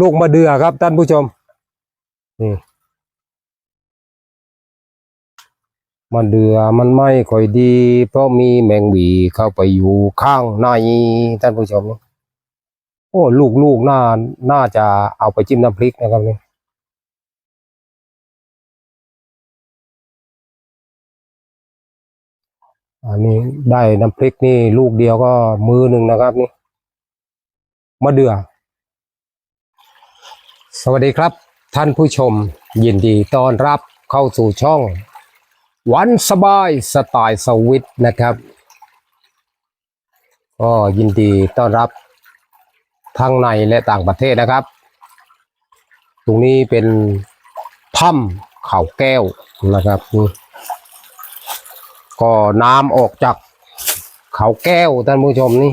ลูกมะเดื่อครับท่านผู้ชมนี่มะเดื่อมันไม่ค่อยดี เพราะมีแมงวีเข้าไปอยู่ข้างในท่านผู้ชมโอ้ลูกลูกน่าน่าจะเอาไปจิ้มน้ำพริกนะครับนี่อันนี้ได้น้ำพริกนี่ลูกเดียวก็มือหนึ่งนะครับนี่มะเดื่อ สวัสดีครับ ท่านผู้ชม ยินดีต้อนรับเข้าสู่ช่อง วันสบายสไตล์สวิตนะครับก็ยินดีต้อนรับทั้งในและต่างประเทศนะครับ ตรงนี้เป็นถ้ำเขาแก้วนะครับก็น้ำออกจากเขาแก้วท่านผู้ชมนี่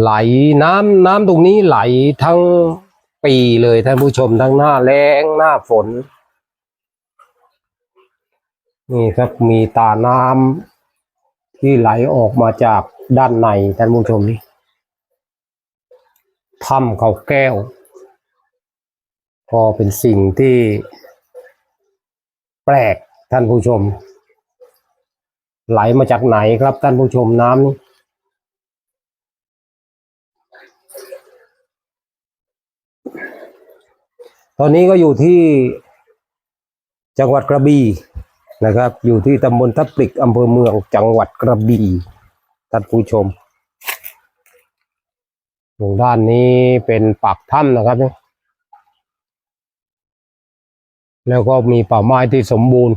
ไหลน้ำน้ำตรงนี้ไหลทั้ง ปีเลยท่านผู้ชมทั้งหน้าแล้งหน้าฝน นี่ครับมีตาน้ำที่ไหลออกมาจากด้านในท่านผู้ชมนี่ถ้ำเขาแก้ว ก็เป็นสิ่งที่แปลกท่านผู้ชม ไหลมาจากไหนครับท่านผู้ชมน้ำนี้ ตอนนี้ก็อยู่ที่จังหวัดกระบี่นะครับ อยู่ที่ตำบลทับปลิกอำเภอเมืองจังหวัดกระบี่ท่านผู้ชมตรงด้านนี้เป็นปากถ้ำนะครับเนี่ยแล้วก็มีป่าไม้ที่สมบูรณ์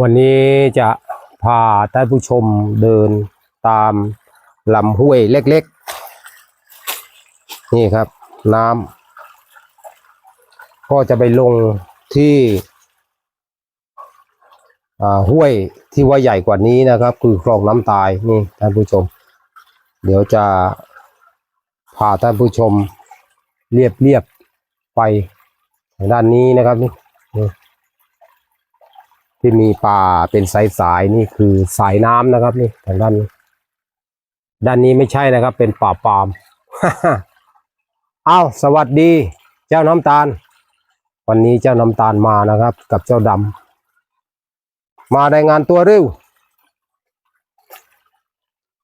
วันนี้จะพาท่านผู้ชมเดินตามลำห้วยเล็กๆ นี่ครับ น้ำ ก็จะไปลงที่ห้วยที่ว่าใหญ่กว่านี้นะครับ คือคลองน้ำตายนี่ท่านผู้ชม เดี๋ยวจะพาท่านผู้ชมเรียบเรียบไปทางด้านนี้นะครับนี่ที่มีป่าเป็นสายสายนี่คือสายน้ำนะครับนี่ทางด้านนี้ด้านนี้ไม่ใช่นะครับ เป็นป่าปาม อ้าวสวัสดี เจ้าน้ำตาล วันนี้เจ้าน้ำตาลมานะครับ กับเจ้าดำมาได้งานตัวเร็ว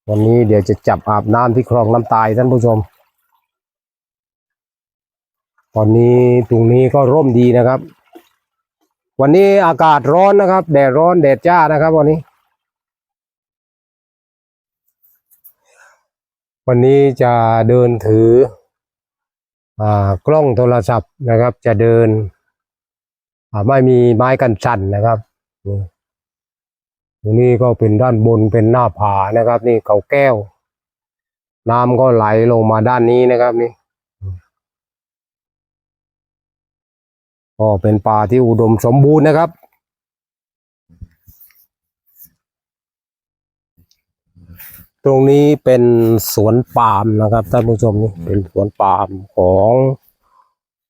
วันนี้เดี๋ยวจะจับอาบน้ำที่คลองน้ำตายท่านผู้ชม ตอนนี้ตรงนี้ก็ร่มดีนะครับ วันนี้อากาศร้อนนะครับ แดดร้อนแดดจ้านะครับวันนี้ วันนี้จะเดินถือ กล้องโทรศัพท์นะครับ จะเดินไม่มีไม้กันสั่นนะครับนี่ตรงนี้ก็เป็นด้านบนเป็นหน้าผานะครับ นี่เขาแก้ว น้ำก็ไหลลงมาด้านนี้นะครับนี่ก็เป็นป่าที่อุดมสมบูรณ์นะครับ ตรงนี้เป็นสวนปาล์มนะครับท่านผู้ชมนี่เป็นสวนปาล์มของ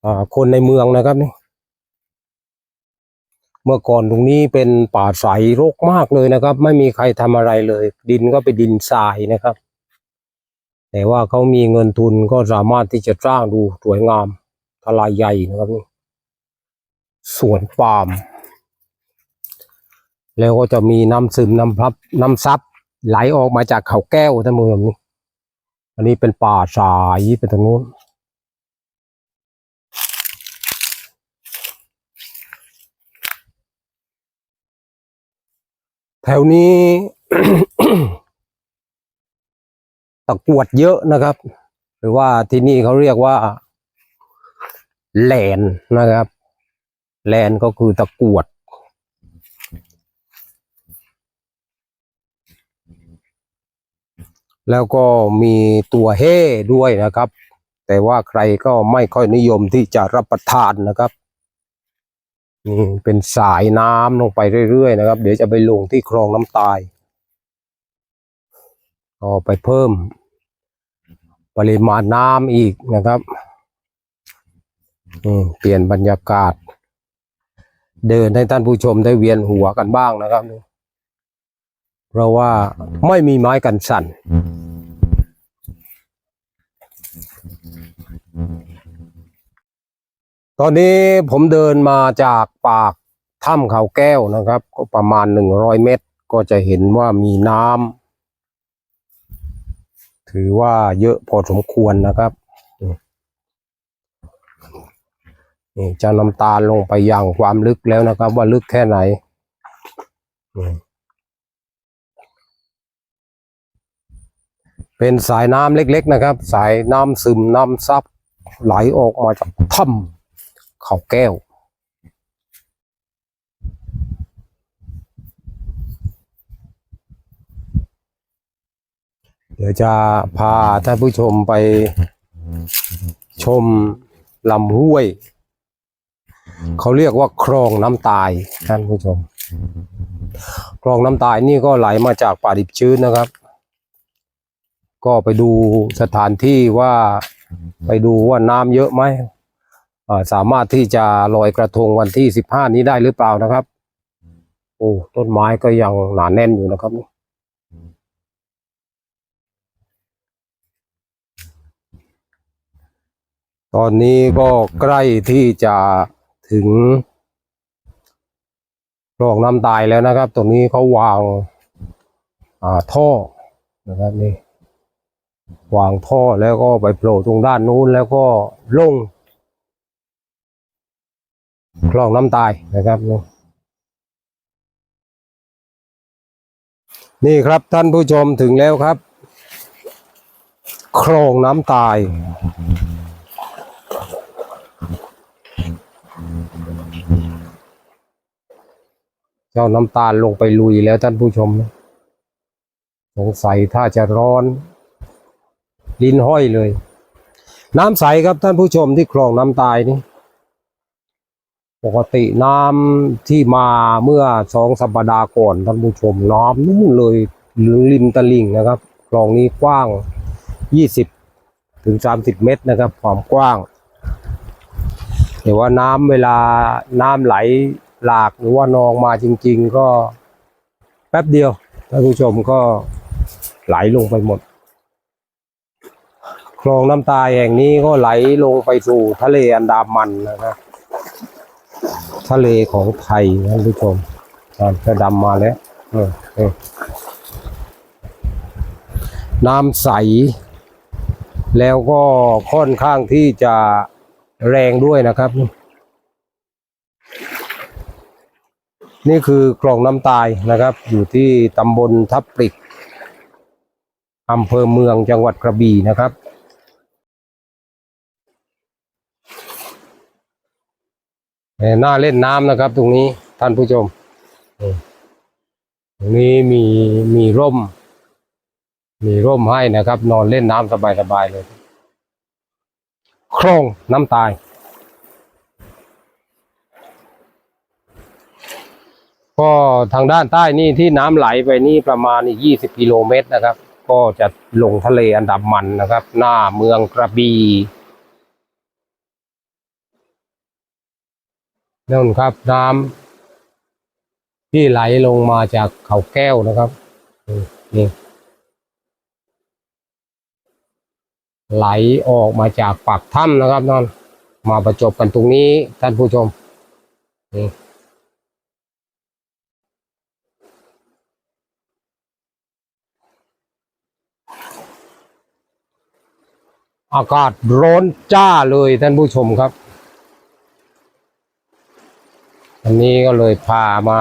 อาคนในเมืองนะครับนี่ เมื่อก่อนตรงนี้เป็นป่าใสรกมากเลยนะครับ ไม่มีใครทำอะไรเลย ดินก็เป็นดินทรายนะครับ แต่ว่าเขามีเงินทุนก็สามารถที่จะสร้างดูสวยงามทลายใหญ่นะครับนี่สวนปาล์มแล้วก็จะมีน้ำซึมน้ำพับน้ำซับ ไหลออกมาจากเขาแก้วท่านผู้ชมนี่อันนี้เป็นป่าสายไปทางโน้นแถวนี้ตะกวดเยอะนะครับ หรือว่าที่นี่เขาเรียกว่าแหลนนะครับแหลนก็คือตะกวด แล้วก็มีตัวเฮ่ด้วยนะครับ แต่ว่าใครก็ไม่ค่อยนิยมที่จะรับประทานนะครับนี่เป็นสายน้ำลงไปเรื่อยๆนะครับ เดี๋ยวจะไปลงที่คลองน้ำตายก็ไปเพิ่ม ปริมาณน้ำอีกนะครับเปลี่ยนบรรยากาศ เดินให้ท่านผู้ชมได้เวียนหัวกันบ้างนะครับ เพราะว่าไม่มีไม้กันสั่น ตอนนี้ผมเดินมาจากปากถ้ำเขาแก้วนะครับ ก็ประมาณหนึ่งร้อยเมตร ก็จะเห็นว่ามีน้ำถือว่าเยอะพอสมควรนะครับนี่จะน้ำตาลลงไปอย่างความลึกแล้วนะครับ ว่าลึกแค่ไหน เป็นสายน้ำเล็ก ๆนะครับ สายน้ำซึมน้ำซับไหลออกมาจากถ้ำเขาแก้ว เดี๋ยวจะพาท่านผู้ชมไปชมลำห้วย เขาเรียกว่าคลองน้ำตายท่านผู้ชมคลองน้ำตายนี่ก็ไหลมาจากป่าดิบชื้นนะครับ ก็ไปดูสถานที่ว่าไปดูว่าน้ำเยอะไหมสามารถที่จะลอยกระทงวันที่สิบห้านี้ได้หรือเปล่านะครับ โอ้ต้นไม้ก็ยังหนาแน่นอยู่นะครับตอนนี้ก็ใกล้ที่จะถึงคลองน้ำตายแล้วนะครับ ตรงนี้เขาวางาท่อนะครับนี่ วางท่อแล้วก็ไปโผล่ตรงด้านนู้นแล้วก็ลงคลองน้ำตายนะครับ นี่ครับท่านผู้ชมถึงแล้วครับ คลองน้ำตาย เจ้าน้ำตาลลงไปลุยแล้วท่านผู้ชมสงสัยถ้าจะร้อน ลิ้นห้อยเลย น้ำใสครับท่านผู้ชมที่คลองน้ำตายนี่ปกติน้ำที่มาเมื่อสองสัปดาห์ก่อนท่านผู้ชมน้ำนู่นเลยริมตลิ่งนะครับคลองนี้กว้างยี่สิบถึงสามสิบเมตรนะครับ ความกว้างแต่ว่าน้ำเวลาน้ำไหลหลากหรือว่านองมาจริง ๆ ก็แป๊บเดียวท่านผู้ชมก็ไหลลงไปหมด คลองน้ำตาแห่งนี้ก็ไหลลงไปสู่ทะเลอันดามันนะครับทะเลของไทยท่านผู้ชมอ่าจะดำมาแล้วน้ำใส แล้วก็ค่อนข้างที่จะแรงด้วยนะครับ นี่คือคลองน้ำตายนะครับ อยู่ที่ตำบลทับปริกอำเภอเมืองจังหวัดกระบี่นะครับ เอ่อน่าเล่นน้ำนะครับ ตรงนี้ท่านผู้ชม ตรงนี้มีมีร่ม มีร่มให้นะครับ นอนเล่นน้ำสบายๆเลยคลองน้ำตาย ก็ทางด้านใต้นี่ที่น้ำไหลไปนี่ประมาณอีกยี่สิบกิโลเมตรนะครับ ก็จะลงทะเลอันดามันนะครับ หน้าเมืองกระบี่ นั่นครับน้ำที่ไหลลงมาจากเขาแก้วนะครับนี่นี่ไหลออกมาจากปากถ้ำนะครับนั่นมาประจบกันตรงนี้ท่านผู้ชมนี่อากาศร้อนจ้าเลยท่านผู้ชมครับ อันนี้ก็เลยพามา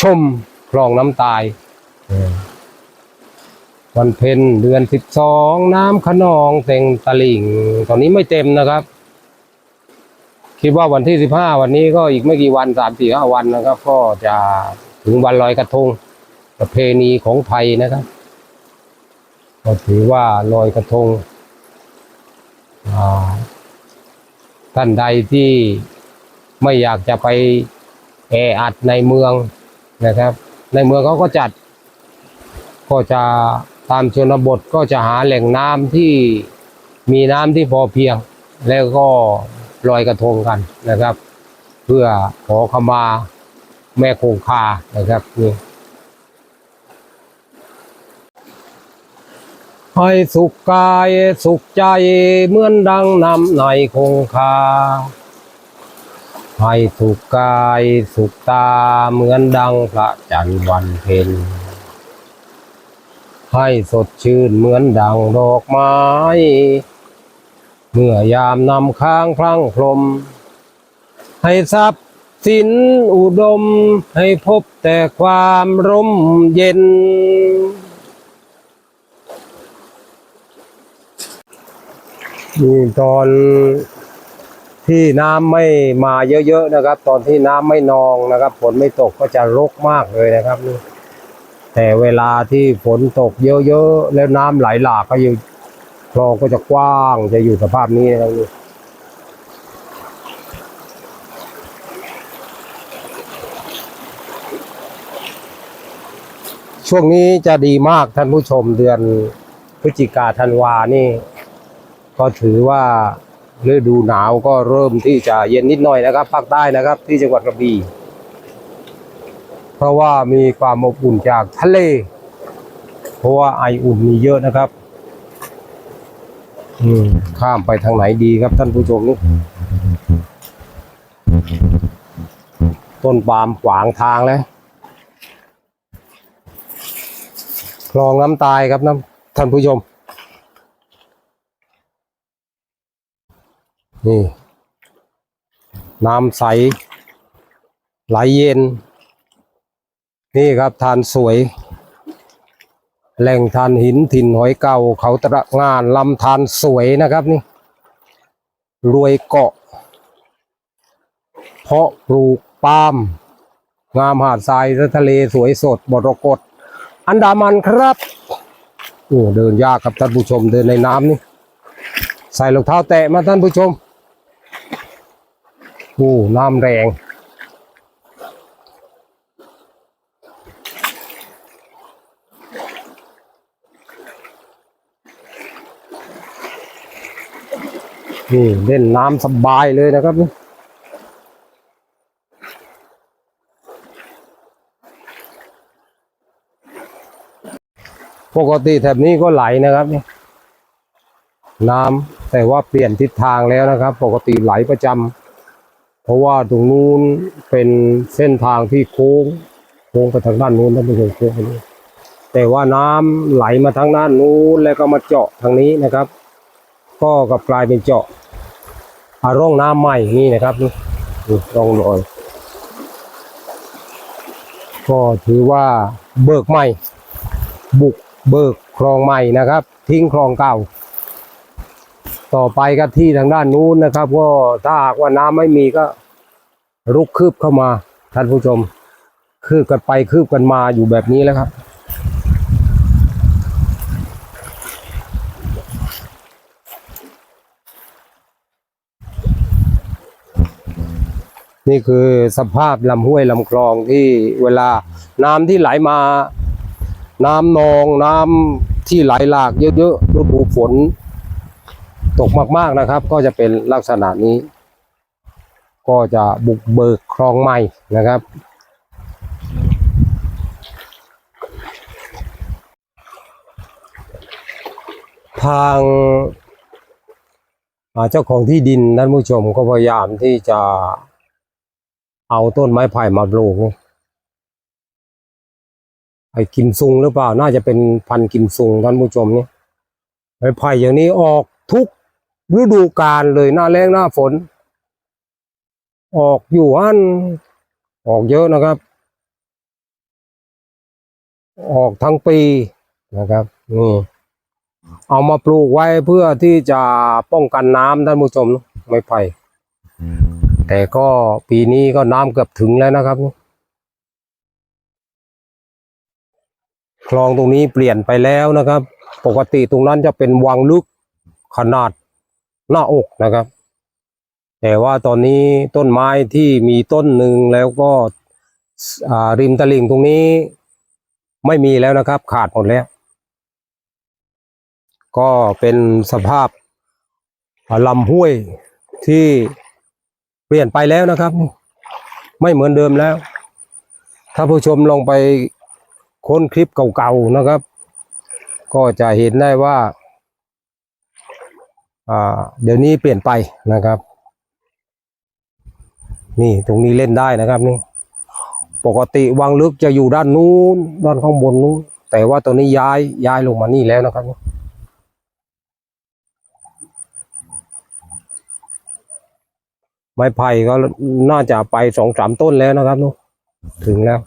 ชมคลองน้ำตายวันเพ็ญเดือนสิบสองน้ำขนองเต็งตลิ่ง ตอนนี้ไม่เต็มนะครับ คิดว่าวันที่สิบห้าวันนี้ก็อีกไม่กี่วันสามสี่ห้าวันนะครับ ก็จะถึงวันลอยกระทง ประเพณีของไทยนะครับก็ถือว่าลอยกระทงท่านใดที่ ไม่อยากจะไปแออัดในเมืองนะครับ ในเมืองเขาก็จัด ก็จะตามชนบทก็จะหาแหล่งน้ำที่มีน้ำที่พอเพียง แล้วก็ลอยกระทงกันนะครับ เพื่อขอขมาแม่คงคานะครับนี่ให้สุขกายสุขใจเหมือนดังน้ำในคงคา ให้สุขกายสุขตาเหมือนดังพระจันทร์วันเพ็ญให้สดชื่นเหมือนดังดอกไม้ เมื่อยามนำค้างพลังพรม ให้ทรัพย์สินอุดมให้พบแต่ความร่มเย็น นี่ตอน ที่น้ำไม่มาเยอะๆนะครับ ตอนที่น้ำไม่นองนะครับฝนไม่ตกก็จะรกมากเลยนะครับนี่แต่เวลาที่ฝนตกเยอะๆแล้วน้ำไหลหลากก็อยู่คลองก็จะกว้างจะอยู่สภาพนี้นะครับนี่ช่วงนี้จะดีมากท่านผู้ชมเดือนพฤศจิกาธันวานี่ ก็ถือว่า ฤดูหนาวก็เริ่มที่จะเย็นนิดหน่อยนะครับภาคใต้นะครับ ที่จังหวัดกระบี่เพราะว่ามีความอบอุ่นจากทะเล เพราะว่าไออุ่นมีเยอะนะครับ อืมข้ามไปทางไหนดีครับท่านผู้ชมนี่ต้นปาล์มขวางทางแล้วคลองน้ำตายครับน้ำท่านผู้ชม นี่ น้ำใส ไหลเย็น นี่ครับทานสวย แหล่งทานหินถิ่นหอยเก่าเขาตระงานลำทานสวยนะครับนี่ รวยเกาะ เพาะปลูกปาล์มงามหาดทรายทะเลสวยสดบรกตอันดามันครับโอ้เดินยากครับท่านผู้ชมเดินในน้ำนี่ ใส่รองเท้าแตะมาท่านผู้ชม โอ้น้ำแรงนี่เล่นน้ำสบายเลยนะครับปกติแถบนี้ก็ไหลนะครับนี่น้ำแต่ว่าเปลี่ยนทิศทางแล้วนะครับ ปกติไหลประจำ เพราะว่าตรงนู้นเป็นเส้นทางที่โค้งโค้งไปทางด้านนู้นท่านผู้ชมโค้งนู้แต่ว่าน้ำไหลมาทางด้านนู้นแล้วก็มาเจาะทางนี้นะครับ ก็กลับกลายเป็นเจาะอาร่องน้ำใหม่นี่นะครับนี่นี่ร่องรอยก็ถือว่าเบิกใหม่ บุกเบิกคลองใหม่นะครับ ทิ้งคลองเก่า ต่อไปก็ที่ทางด้านนู้นนะครับ ก็ถ้าหากว่าน้ำไม่มีก็รุกคืบเข้ามาท่านผู้ชม คืบกันไปคืบกันมาอยู่แบบนี้แล้วครับ นี่คือสภาพลำห้วยลำคลองที่เวลาน้ำที่ไหลมา น้ำนองน้ำที่ไหลหลากเยอะๆฤดูฝน ตกมากๆนะครับ ก็จะเป็นลักษณะนี้ ก็จะบุกเบิกคลองใหม่นะครับ ทางเจ้าของที่ดินท่านผู้ชมก็พยายามที่จะเอาต้นไม้ไผ่มาปลูกนี่ไอ้กิมซุงหรือเปล่า น่าจะเป็นพันกิมซุงท่านผู้ชมนี่ไม้ไผ่อย่างนี้ออกทุก ฤดูกาลเลยหน้าแล้งหน้าฝน ออกอยู่อันออกเยอะนะครับ ออกทั้งปีนะครับนี่เอามาปลูกไว้เพื่อที่จะป้องกันน้ำท่านผู้ชมไม่ไผ่แต่ก็ปีนี้ก็น้ำเกือบถึงแล้วนะครับคลองตรงนี้เปลี่ยนไปแล้วนะครับ ปกติตรงนั้นจะเป็นวังลึกขนาด หน้าอกนะครับ แต่ว่าตอนนี้ต้นไม้ที่มีต้นหนึ่งแล้วก็ริมตลิ่งตรงนี้ไม่มีแล้วนะครับ ขาดหมดแล้ว ก็เป็นสภาพลำห้วยที่เปลี่ยนไปแล้วนะครับ ไม่เหมือนเดิมแล้ว ถ้าผู้ชมลองไปค้นคลิปเก่าๆนะครับ ก็จะเห็นได้ว่า เดี๋ยวนี้เปลี่ยนไปนะครับ นี่ตรงนี้เล่นได้นะครับนี่ ปกติวังลึกจะอยู่ด้านนู้นด้านข้างบนนู้นแต่ว่าตอนนี้ย้ายย้ายลงมานี่แล้วนะครับไม้ไผ่ก็น่าจะไปสองสามต้นแล้วนะครับนู้ถึงแล้ว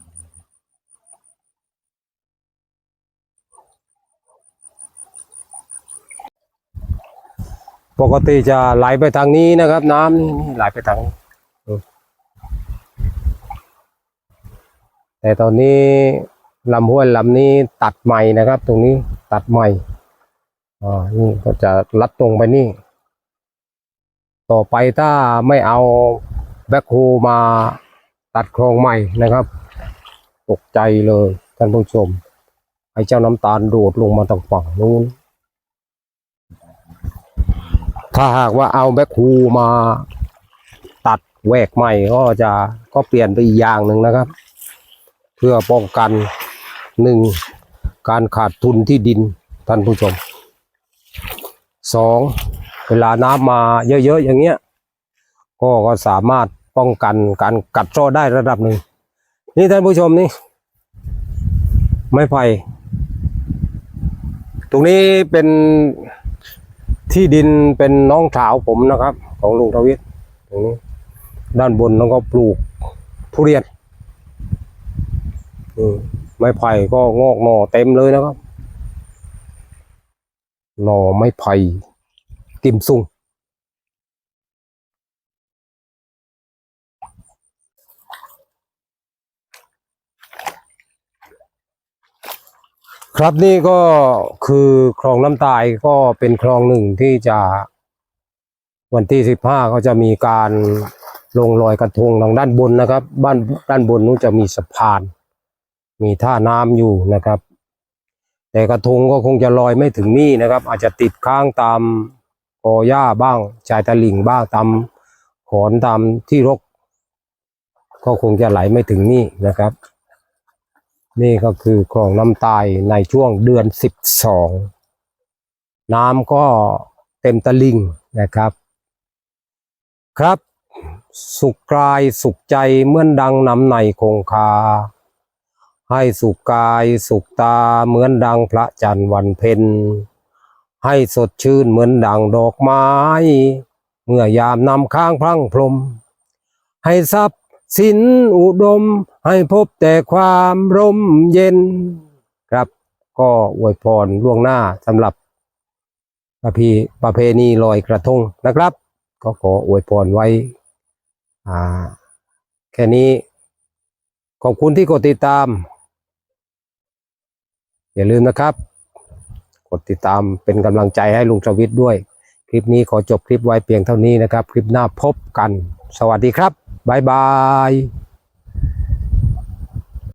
ปกติจะไหลไปทางนี้นะครับ น้ำนี่ไหลไปทางแต่ตอนนี้ลำห้วยลำนี้ตัดใหม่นะครับ ตรงนี้ตัดใหม่อ่านี่ก็จะลัดตรงไปนี่ ต่อไปถ้าไม่เอาแบ็คโฮมาตัดโครงใหม่นะครับ ตกใจเลยท่านผู้ชมไอ้เจ้าน้ำตาลโดดลงมาตรงฝั่งนู้น ถ้าหากว่าเอาแบคโฮมาตัดแหวกใหม่ก็จะก็เปลี่ยนไปอีกอย่างหนึ่งนะครับ เพื่อป้องกันหนึ่งการขาดทุนที่ดินท่านผู้ชมสองเวลาน้ำมาเยอะๆอย่างเงี้ยก็ก็สามารถป้องกันการกัดเซาะได้ระดับหนึ่งนี่ท่านผู้ชมนี่ไม้ไผ่ตรงนี้เป็น ที่ดินเป็นน้องสาวผมนะครับ ของลุงทวิทตรงนี้ด้านบนแล้วก็ปลูกทุเรียนไม้ไผ่ก็งอกหน่อเต็มเลยนะครับ หน่อไม้ไผ่กิมซุง ครับนี่ก็คือคลองน้ำตายก็เป็นคลองหนึ่งที่จะวันที่สิบห้าก็จะมีการลงลอยกระทงทางด้านบนนะครับ บ้านด้านบนนู้นจะมีสะพาน มีท่าน้ำอยู่นะครับ แต่กระทงก็คงจะลอยไม่ถึงนี่นะครับ อาจจะติดค้างตามกอหญ้าบ้างชายตะลิ่งบ้างตามขอนตามที่รก ก็คงจะไหลไม่ถึงนี่นะครับ นี่ก็คือคลองน้ำตายในช่วงเดือนสิบสองน้ำก็เต็มตะลิ่งนะครับ ครับ สุขกายสุขใจเหมือนดังน้ำในคงคา ให้สุขกายสุขตาเหมือนดังพระจันทร์วันเพ็ญให้สดชื่นเหมือนดังดอกไม้ เมื่อยามนำค้างพรั่งพรมให้ทรัพย์ สินอุดมให้พบแต่ความร่มเย็นครับ ก็อวยพรล่วงหน้าสำหรับประเพประเพณีลอยกระทงนะครับ ก็ขออวยพรไว้อ่าแค่นี้ ขอบคุณที่กดติดตาม อย่าลืมนะครับ กดติดตามเป็นกำลังใจให้ลุงชวิตด้วย คลิปนี้ขอจบคลิปไว้เพียงเท่านี้นะครับ คลิปหน้าพบกัน สวัสดีครับ บายบาย